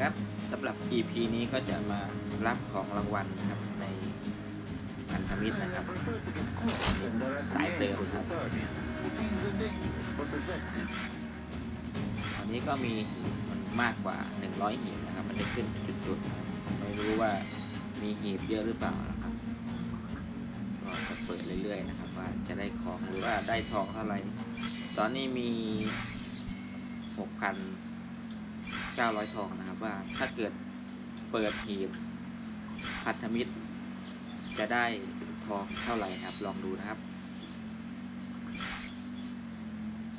ครับสำหรับ EP นี้ก็จะมารับของรางวัลนะครับในพันธมิตรนะครับ สายเติมครับตอนนี้ก็มีมันมากกว่า 100หีบนะครับ มันได้ขึ้นจุดๆไม่รู้ว่ามีหีบเยอะหรือเปล่านะครับก็จะเปิดเรื่อยๆนะครับ ว่าจะได้ของหรือว่าได้ทองเท่าไหร่ตอนนี้มี 900ทองนะครับว่าถ้าเกิดเปิดหีบพันธมิตร จะได้ทองเท่าไหร่ครับ ลองดูนะครับ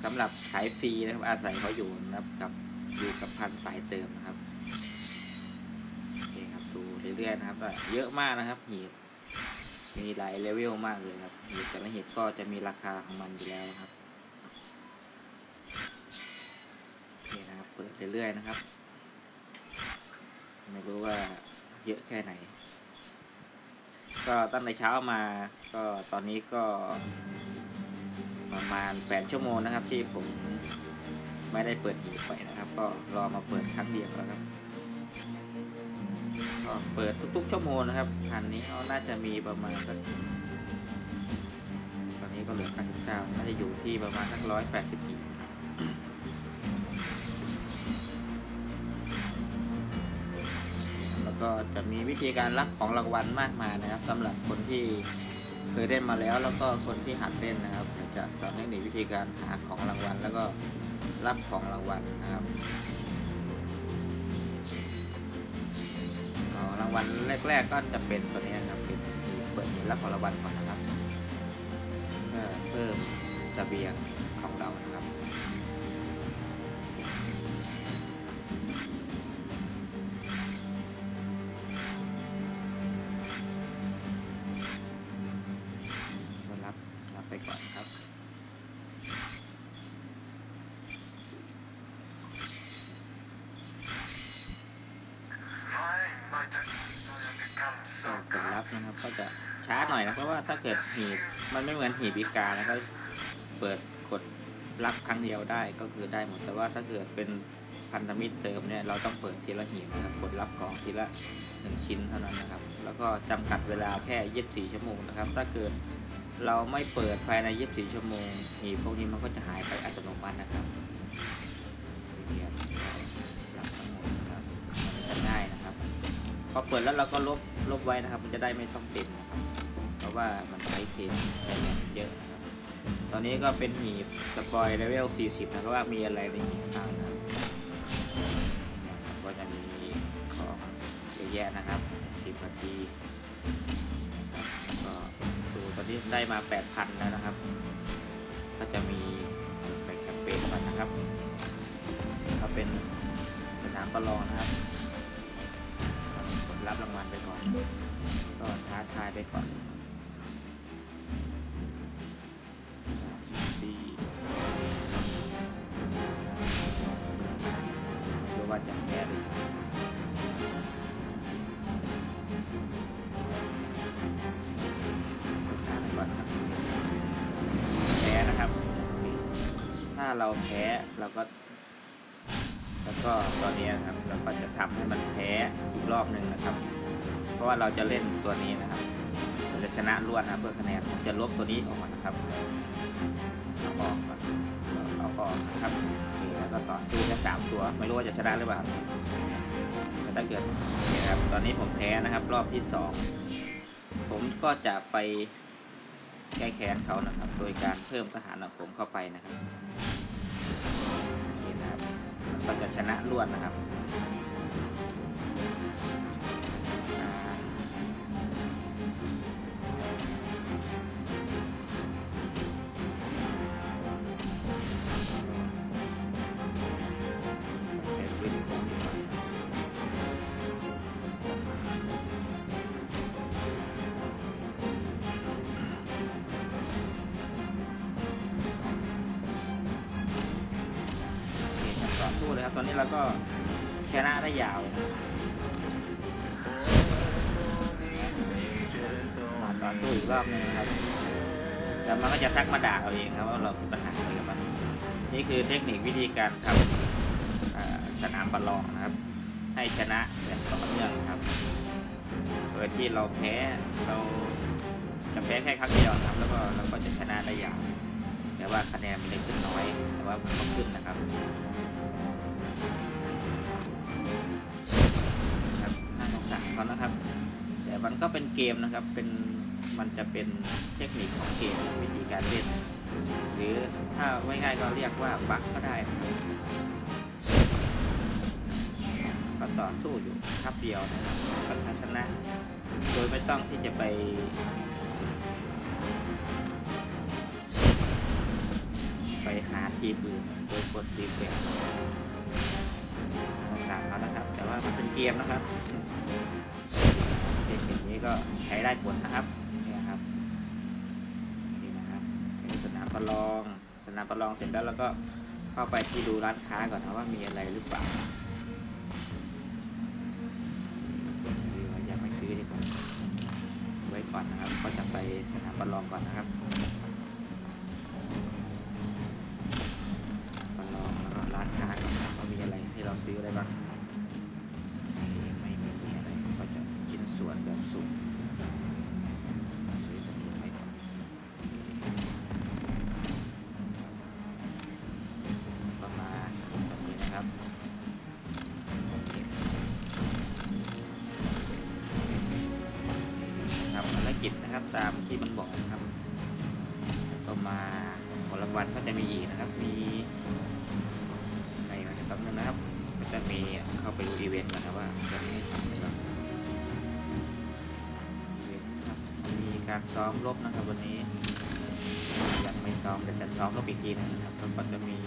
สำหรับขายฟรีนะครับ อาศัยเขาอยู่นะครับกับอยู่กับพันสายเติมนะครับโอเคครับดูเรื่อยๆนะครับเยอะมากนะครับหีบมีหลายเลเวลมากเลยครับหีบแต่ละหีบก็จะมีราคาของมันอยู่แล้วนะครับ เคนะครับเปิดเรื่อยๆนะครับ ไม่รู้ว่าเยอะแค่ไหน ก็ตั้งแต่เช้ามา ก็ตอนนี้ก็ประมาณ 8 ชั่วโมงนะครับ ที่ผมไม่ได้เปิดหีบไปนะครับ ก็รอมาเปิดครั้งเดียวแล้วครับก็เปิดทุกๆชั่วโมงนะครับพันนี้เขาน่าจะมีประมาณสักตอนนี้ก็เหลือ 99น่าจะอยู่ที่ประมาณสัก184 ก็จะมีวิธีการรับของรางวัลมากมายนะครับสำหรับคนที่เคยเล่นมาแล้ว แล้วก็คนที่หัดเล่นนะครับจะสอนเทคนิควิธีการหาของรางวัล แล้วก็รับของรางวัลนะครับของรางวัลแรก ๆ ก็จะเป็นตัวนี้นะครับเป็นเปิดรับของรางวัลก่อนนะครับเพื่อเพิ่มเสบียงของเรานะครับ รับไปก่อนครับก็กดรับนะครับก็จะช้าหน่อยนะเพราะว่าถ้าเกิดหีบมันไม่เหมือนหีบอีกานะก็เปิดกดรับครั้งเดียวได้ก็คือได้หมดแต่ว่าถ้าเกิดเป็นพันธมิตรเติมเนี่ยเราต้องเปิดทีละหีบนะครับกดรับของทีละหนึ่งชิ้นเท่านั้นนะครับ แล้วก็จำกัดเวลาแค่ 24 ชั่วโมงนะครับ ถ้าเกิด เราไม่เปิดภายใน 24 ชั่วโมงหีบพวกนี้มันก็จะหายไปอัตโนมัตินะครับนี่ครับรับทั้งหมดนะครับง่ายนะครับ พอเปิดแล้วเราก็ลบลบไว้นะครับ มันจะได้ไม่ต้องเต็มนะครับ เพราะว่ามันใช้เทมใช้แรงเยอะนะครับ ตอนนี้ก็เป็นหีบสปอยเลเวล 40 นะครับว่ามีอะไรในหีบบ้างนะครับก็จะมีของเยอะแยะนะครับ 10 นาทีก็ ตอนนี้ได้มา 8,000 แล้วนะครับ ก็จะมีไปแคมเปญกันนะครับ ก็เป็นสนามประลองนะครับรับรางวัลไปก่อน ก็ท้าทายไปก่อนว่าจะแพ้หรืาเราแพ้เราก็ แล้วก็ตอนนี้นะครับเราก็จะทำให้มันแพ้อีกรอบหนึ่งนะครับ เพราะว่าเราจะเล่นตัวนี้นะครับเราจะชนะรวดนะเพื่อคะแนนผมจะลบตัวนี้ออกมานะครับเอาออกก่อนเอาออกนะครับแล้วก็ต่อสู้แค่สามตัว ไม่รู้ว่าจะชนะหรือเปล่าถ้าเกิดนะครับ ตอนนี้ผมแพ้นะครับ รอบที่สองผมก็จะไป แก้แค้นเขานะครับ โดยการเพิ่มทหารของผมเข้าไปนะครับโอเคนะครับก็จะชนะรวดนะครับ ต่อสู้เลยครับตอนนี้เราก็ชนะได้ยาวมาต่อสู้อีกรอบนึงนะครับแล้วมันก็จะทักมาด่าเราเองครับว่าเรามีปัญหาอะไรกับมัน นี่คือเทคนิควิธีการทำสนามประลองนะครับ ให้ชนะแบบต่อเนื่องครับโดยที่เราแพ้เราจะแพ้แค่ครั้งเดียวครับ แล้วก็เราก็จะชนะได้ยาวแต่ว่าคะแนนมันได้ขึ้นน้อย แต่ว่ามันก็ขึ้นนะครับ ก็เป็นเกมนะครับ เป็นมันจะเป็นเทคนิคของเกมวิธีการเล่น หรือถ้าไม่ง่ายก็เรียกว่าบั๊กก็ได้ก็ต่อสู้อยู่ครับเดียวนะครับก็ชนะ โดยไม่ต้องที่จะไปไปหาทีมอื่นโดยกดทีมแบบของสามเขานะครับ แต่ว่ามันเป็นเกมนะครับ เทคนิคนี้ก็ใช้ได้ผลนะครับนี่นะครับนี่นะครับนี่สนามประลอง สนามประลองเสร็จแล้วเราก็เข้าไปที่ดูร้านค้าก่อนนะว่ามีอะไรหรือเปล่าหรือว่ายังไม่ซื้อดีกว่าไว้ก่อนนะครับ ก็จะไปสนามประลองก่อนนะครับประลองแล้วก็ร้านค้าก่อนว่ามีอะไรให้เราซื้ออะไรบ้าง สวนแบบสุกซื้อตรงนี้ไว้ก่อนก็มาณตรงนี้นะครับครับภารกิจนะครับตามที่มันบอกนะครับก็มาผลรางวัลก็จะมีอีกนะครับ มีอะไรมาแป๊บนึงนะครับ ก็จะมีเข้าไปดูอีเวนต์กันนะว่าจะให้ทำอะไรบ้าง การซ้อมลบนะครับวันนี้ยังไม่ซ้อมแต่จะซ้อมลบอีกทีนึงนะครับก็จะมี